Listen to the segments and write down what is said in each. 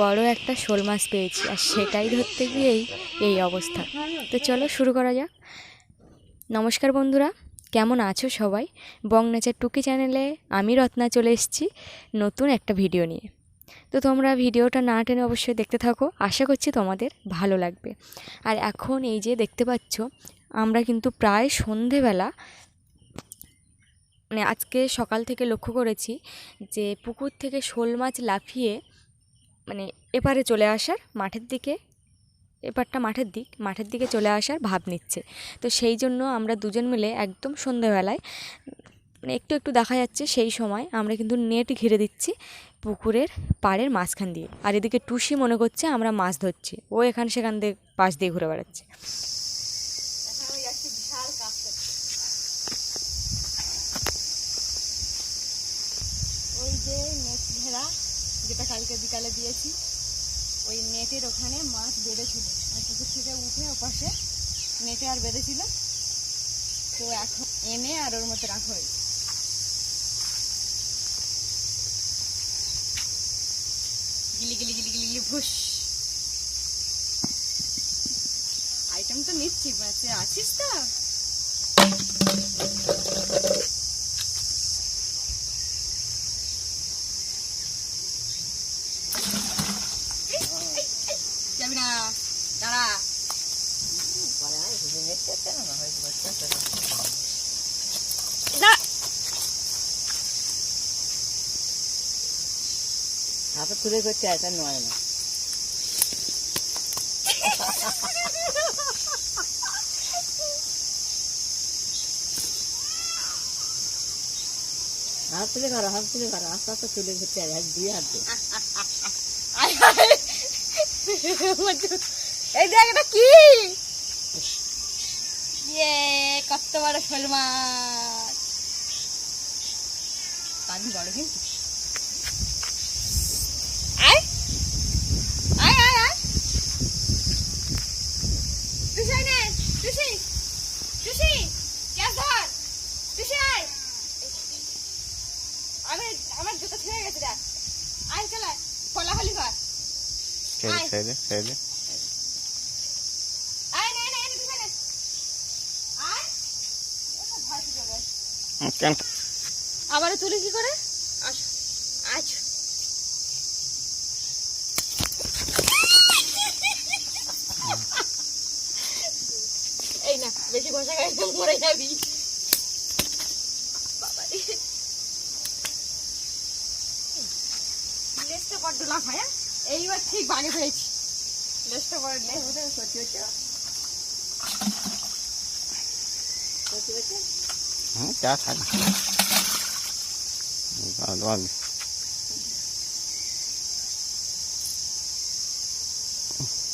বড় একটা শোল মাছ পেয়েছি, আর সেটাই ধরতে গিয়েই এই অবস্থা। তো চলো শুরু করা যাক। নমস্কার বন্ধুরা, কেমন আছো সবাই? বং নেচার টুকি চ্যানেলে আমি রত্না চলে এসেছি নতুন একটা ভিডিও নিয়ে। তো তোমরা ভিডিওটা না টেনে অবশ্যই দেখতে থাকো, আশা করছি তোমাদের ভালো লাগবে। আর এখন এই যে দেখতে পাচ্ছ, আমরা কিন্তু প্রায় সন্ধেবেলা মানে আজকে সকাল থেকে লক্ষ্য করেছি যে পুকুর থেকে শোল মাছ লাফিয়ে মানে এপারে চলে আসার মাঠের দিকে, এপারটা মাঠের দিক, মাঠের দিকে চলে আসার ভাব নিচ্ছে। তো সেই জন্য আমরা দুজন মিলে একদম সন্ধ্যেবেলায় মানে একটু একটু দেখা যাচ্ছে সেই সময় আমরা কিন্তু নেট ঘিরে দিচ্ছি পুকুরের পাড়ের মাঝখান দিয়ে। আর এদিকে টুসি মনে করছে আমরা মাছ ধরছি। ও এখান সেখান দিয়ে, পাশ দিয়ে ঘুরে বেড়াচ্ছে ওই যে নেট ঘেরা, যেটা কালকে বিকালে দিয়েছি, ওই নেটের ওখানে মাছ বেঁধেছিল। আর পুকুর থেকে উঠে ওপাশে নেটে আর বেঁধেছিল। তো এখন এনে আর ওর মতো রাখা হয়েছে। গিলি গিলি গিলি গিলি গিলি ভুস। আইটেম তো নিচ্ছি, বাচ্চা, আছিস তো যাবি না দাঁড়া দাঁড়া হাতে তুলে না হাত তুলে করো আস্তে আস্তে তুলে করতে হবে হাত দিয়ে হাত হায়। এই দেখ এটা কি ইয়ে কত বড় শোল মাছ পানি বড় কিন্তু। আমার জুতো ছিঁড়ে গেছে দেখ। আয় চলে ফলাফলি কর। ছেড়ে। ছেড়ে ছেড়ে আয় নে নে টুসি নে আয় এসব ভয় পেয়ে যাবে। হুম, কেন আবার তুলি কি করে? আস এই না, বেশি হ্যাঁ? এইবার ঠিক বাগে ফেলেছি লেজটা বড় নেই করতে হচ্ছে। করতে হচ্ছে? হুম চা তোমার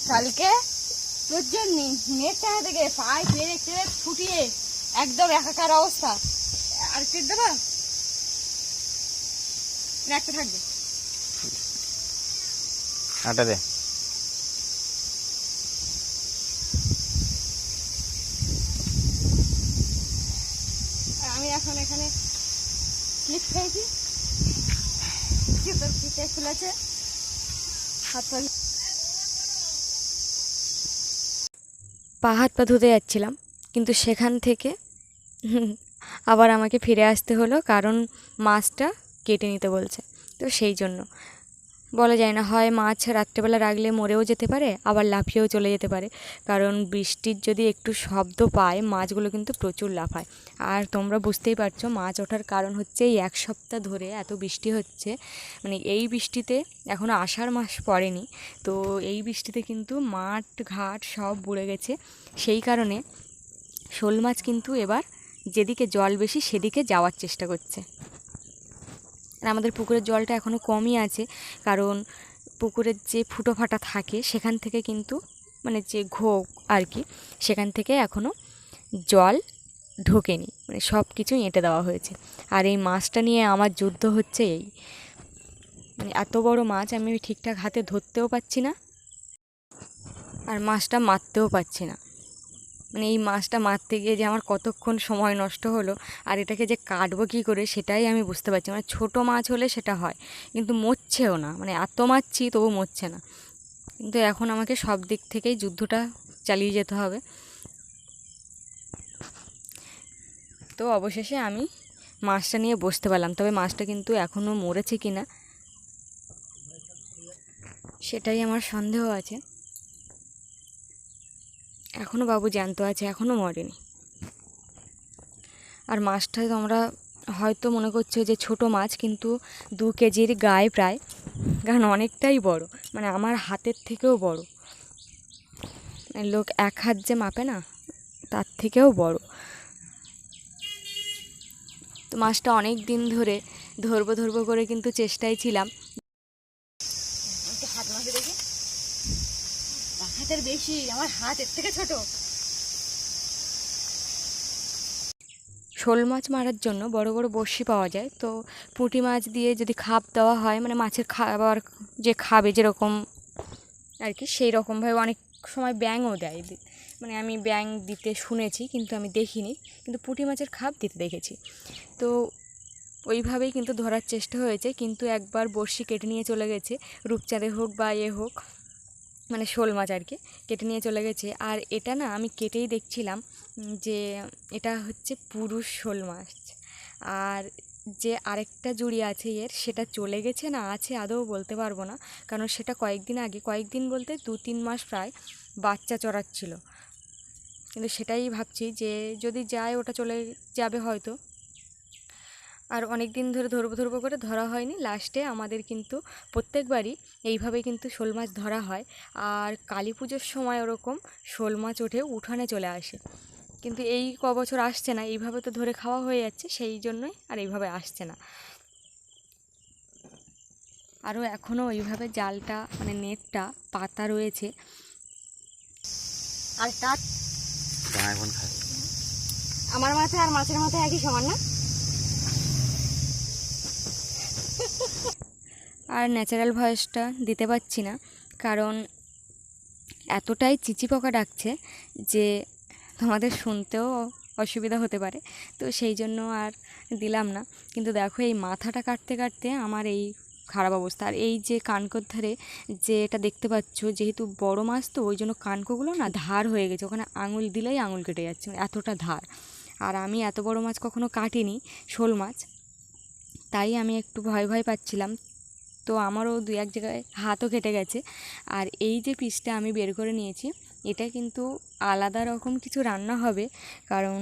কালকে তোর জন্য নেটটা থেকে পায়ে পেরে টেরে ফুটিয়ে একদম একাকার অবস্থা। আর কেট দেবা? একটা থাকবে। আটা দে আর আমি এখন ক্লিপ খেয়েছি জুতোর ফিতে খুলেছে। হাত পা পা হাত পা ধুতে যাচ্ছিলাম, কিন্তু সেখান থেকে আবার আমাকে ফিরে আসতে হলো, কারণ মাছটা কেটে নিতে বলছে। তো সেই জন্য বলা যায় না, হয় মাছ রাত্রেবেলা রাখলে মরেও যেতে পারে, আবার লাফিয়েও চলে যেতে পারে। কারণ বৃষ্টির যদি একটু শব্দ পায়, মাছগুলো কিন্তু প্রচুর লাফায়। আর তোমরা বুঝতেই পারছ, মাছ ওঠার কারণ হচ্ছে এই এক সপ্তাহ ধরে এত বৃষ্টি হচ্ছে। মানে এই বৃষ্টিতে এখনও আষাঢ় মাস পড়েনি, তো এই বৃষ্টিতে কিন্তু মাঠ, ঘাট সব বুড়ে গেছে। সেই কারণে শোল মাছ কিন্তু এবার যেদিকে জল বেশি, সেদিকে যাওয়ার চেষ্টা করছে। আর আমাদের পুকুরের জলটা এখনও কমই আছে, কারণ পুকুরের যে ফুটো ফাটা থাকে সেখান থেকে কিন্তু মানে যে ঘো আর কি, সেখান থেকে এখনও জল ঢোকেনি মানে সব কিছুই এঁটে দেওয়া হয়েছে। আর এই মাছটা নিয়ে আমার যুদ্ধ হচ্ছে এই। মানে এত বড় মাছ আমি ঠিকঠাক হাতে ধরতেও পারছি না, আর মাছটা মারতেও পারছি না। মানে এই মাছটা মারতে গিয়ে যে আমার কতক্ষণ সময় নষ্ট হলো আর এটাকে যে কাটবো কী করে সেটাই আমি বুঝতে পারছি মানে ছোটো মাছ হলে সেটা হয়, কিন্তু মরছেও না। মানে এত মারছি তবু মরছে না। কিন্তু এখন আমাকে সব দিক থেকেই যুদ্ধটা চালিয়ে যেতে হবে। তো অবশেষে আমি মাছটা নিয়ে বসতে পারলাম। তবে মাছটা কিন্তু এখনও মরেছে কি না সেটাই আমার সন্দেহ আছে। এখনও বাবু জ্যান্ত আছে এখনও মরেনি। আর মাছটা তোমরা হয়তো মনে করছ যে ছোট মাছ, কিন্তু দু কেজির গায়ে প্রায়, কারণ অনেকটাই বড় মানে আমার হাতের থেকেও বড়। লোক এক হাত যে মাপে না, তার থেকেও বড়। তো মাছটা অনেক দিন ধরে ধরবো ধরবো করে কিন্তু চেষ্টায় ছিলাম। হাত দেখি। হাতের বেশি, আমার হাত এর থেকে ছোট। শোল মাছ মারার জন্য বড় বড় বড়শি পাওয়া যায়। তো পুঁটি মাছ দিয়ে যদি খাপ দেওয়া হয় মানে মাছের খাবার যে খাবে যেরকম আর কি, সেই রকমভাবে অনেক সময় ব্যাঙও দেয়। মানে আমি ব্যাঙ দিতে শুনেছি, কিন্তু আমি দেখিনি। কিন্তু পুঁটি মাছের খাপ দিতে দেখেছি। তো ওইভাবেই কিন্তু ধরার চেষ্টা হয়েছে। কিন্তু একবার বড়শি কেটে নিয়ে চলে গেছে। রূপচাঁদে হোক বা এ হোক মানে শোল মাছ আর কি, কেটে নিয়ে চলে গেছে। আর এটা না আমি কেটেই দেখছিলাম যে এটা হচ্ছে পুরুষ শোল মাছ। আর যে আরেকটা জুড়ি আছে এর, সেটা চলে গেছে না আছে আদৌ বলতে পারব না। কারণ সেটা কয়েকদিন আগে, কয়েকদিন বলতে দু তিন মাস প্রায় বাচ্চা চড়াচ্ছিল। কিন্তু সেটাই ভাবছি যে যদি যায় ওটা চলে যাবে হয়তো। আর অনেক দিন ধরে ধরবো ধরবো করে ধরা হয়নি। লাস্টে আমাদের কিন্তু প্রত্যেকবারই এইভাবে কিন্তু শোল মাছ ধরা হয়। আর কালী পুজোর সময় ওরকম শোল মাছ ওঠে উঠানে চলে আসে। কিন্তু এই ক বছর আসছে না এইভাবে তো ধরে খাওয়া হয়ে যাচ্ছে সেই জন্যই আর এইভাবে আসছে না। আরও এখনও ওইভাবে জালটা মানে নেটটা পাতা রয়েছে। আর তার আমার মাথায় আর মাছের মাথায় একই সমান না? আর ন্যাচারাল ভয়েসটা দিতে পারছি না। কারণ এতটাই চিচি পোকা ডাকছে যে তোমাদের শুনতেও অসুবিধা হতে পারে। তো সেই জন্য আর দিলাম না। কিন্তু দেখো, এই মাথাটা কাটতে কাটতে আমার এই খারাপ অবস্থা। আর এই যে কানকোর ধারে যে এটা দেখতে পাচ্ছ, যেহেতু বড় মাছ তো, ওই জন্য কানকোগুলো না ধার হয়ে গেছে। ওখানে আঙুল দিলেই আঙুল কেটে যাচ্ছে মানে এতটা ধার। আর আমি এত বড় মাছ কখনো কাটিনি, শোল মাছ। তাই আমি একটু ভয় ভয় পাচ্ছিলাম। তো আমারও দু এক জায়গায় হাতও কেটে গেছে। আর এই যে পিসটা আমি বের করে নিয়েছি, এটা কিন্তু আলাদা রকম কিছু রান্না হবে। কারণ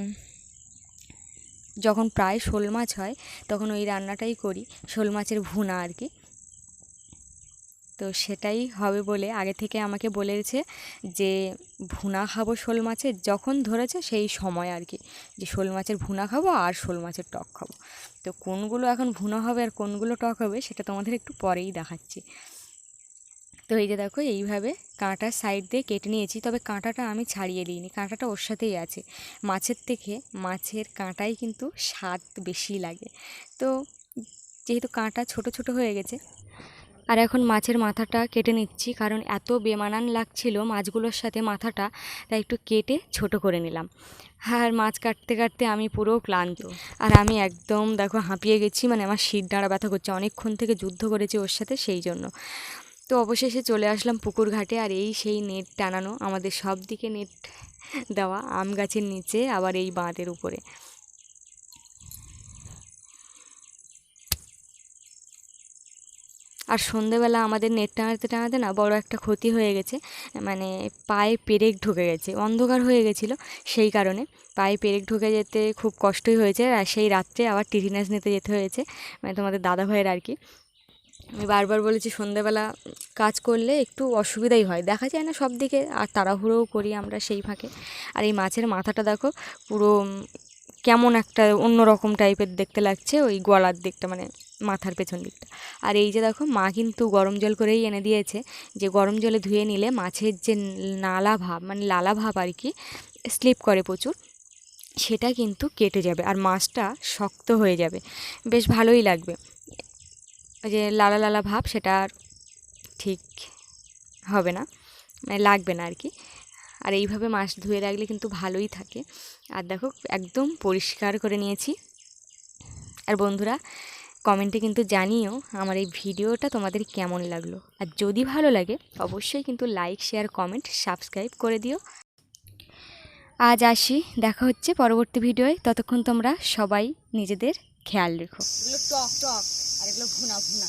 যখন প্রায় শোল মাছ হয়, তখন ওই রান্নাটাই করি, শোল মাছের ভুনা আর কি। তো সেটাই হবে বলে আগে থেকে আমাকে বলেছে যে ভুনা খাব শোল মাছের, যখন ধরেছে সেই সময় আর কি, যে শোল মাছের ভুনা খাব আর শোল মাছের টক খাব। তো কোনগুলো এখন ভুনা হবে আর কোনগুলো টক হবে সেটা তোমাদের একটু পরেই দেখাচ্ছি। তো এই যে দেখো, এইভাবে কাঁটার সাইড দিয়ে কেটে নিয়েছি, তবে কাঁটাটা আমি ছাড়িয়ে দিইনি, কাঁটাটা ওর সাথেই আছে। মাছের থেকে মাছের কাঁটাই কিন্তু স্বাদ বেশি লাগে। তো যেহেতু কাঁটা ছোট ছোট হয়ে গেছে আর এখন মাছের মাথাটা কেটে নিচ্ছি, কারণ এত বেমানান লাগছিল মাছগুলোর সাথে মাথাটা, তাই একটু কেটে ছোট করে নিলাম। আর মাছ কাটতে কাটতে আমি পুরো ক্লান্ত। আর আমি একদম দেখো হাঁপিয়ে গেছি মানে আমার শির দাঁড়া ব্যথা করছে, অনেকক্ষণ থেকে যুদ্ধ করেছি ওর সাথে সেই জন্য। তো অবশেষে চলে আসলাম পুকুর ঘাটে, আর এই সেই নেট টানানো, আমাদের সব দিকে নেট দেওয়া, আম গাছের নিচে, আবার এই বাঁধের উপরে। সন্ধেবেলা আমাদের নেট টানাতে টানাতে না বড় একটা ক্ষতি হয়ে গেছে মানে পায়ে পেরেক ঢুকে গেছে, অন্ধকার হয়ে গেছিল সেই কারণে। পায়ে পেরেক ঢুকে যেতে খুব কষ্টই হয়েছে আর সেই রাত্রে আবার টিটিনাস নিতে যেতে হয়েছে মানে তোমাদের দাদা ভাইয়ের আর কি। আমি বারবার বলেছি সন্ধেবেলা কাজ করলে একটু অসুবিধাই হয়, দেখা যায় না সব দিকে, আর তাড়াহুড়োও করি আমরা সেই ফাঁকে। আর এই মাছের মাথাটা দেখো পুরো কেমন একটা অন্যরকম টাইপের দেখতে লাগছে, ওই গলার দিকটা মানে মাথার পেছন দিকটা। আর এই যে দেখো, মা কিন্তু গরম জল করেই এনে দিয়েছে। যে গরম জলে ধুয়ে নিলে মাছের যে নালা ভাব মানে লালা ভাব আর কি, স্লিপ করে প্রচুর, সেটা কিন্তু কেটে যাবে আর মাছটা শক্ত হয়ে যাবে। বেশ ভালোই লাগবে। যে লালা লালা ভাব, সেটা আর ঠিক হবে না মানে লাগবে না আর কি। আর এইভাবে মাছ ধুয়ে রাখলে কিন্তু ভালোই থাকে। আর দেখো, একদম পরিষ্কার করে নিয়েছি। আর বন্ধুরা কমেন্টে কিন্তু জানিও আমার এই ভিডিওটা তোমাদের কেমন লাগল। আর যদি ভালো লাগে, অবশ্যই কিন্তু লাইক, শেয়ার, কমেন্ট, সাবস্ক্রাইব করে দিও। আজ আসি, দেখা হচ্ছে পরবর্তী ভিডিওয়। ততক্ষণ তোমরা সবাই নিজেদের খেয়াল রেখো। টক টক, আর এগুলো ভুনা ভুনা।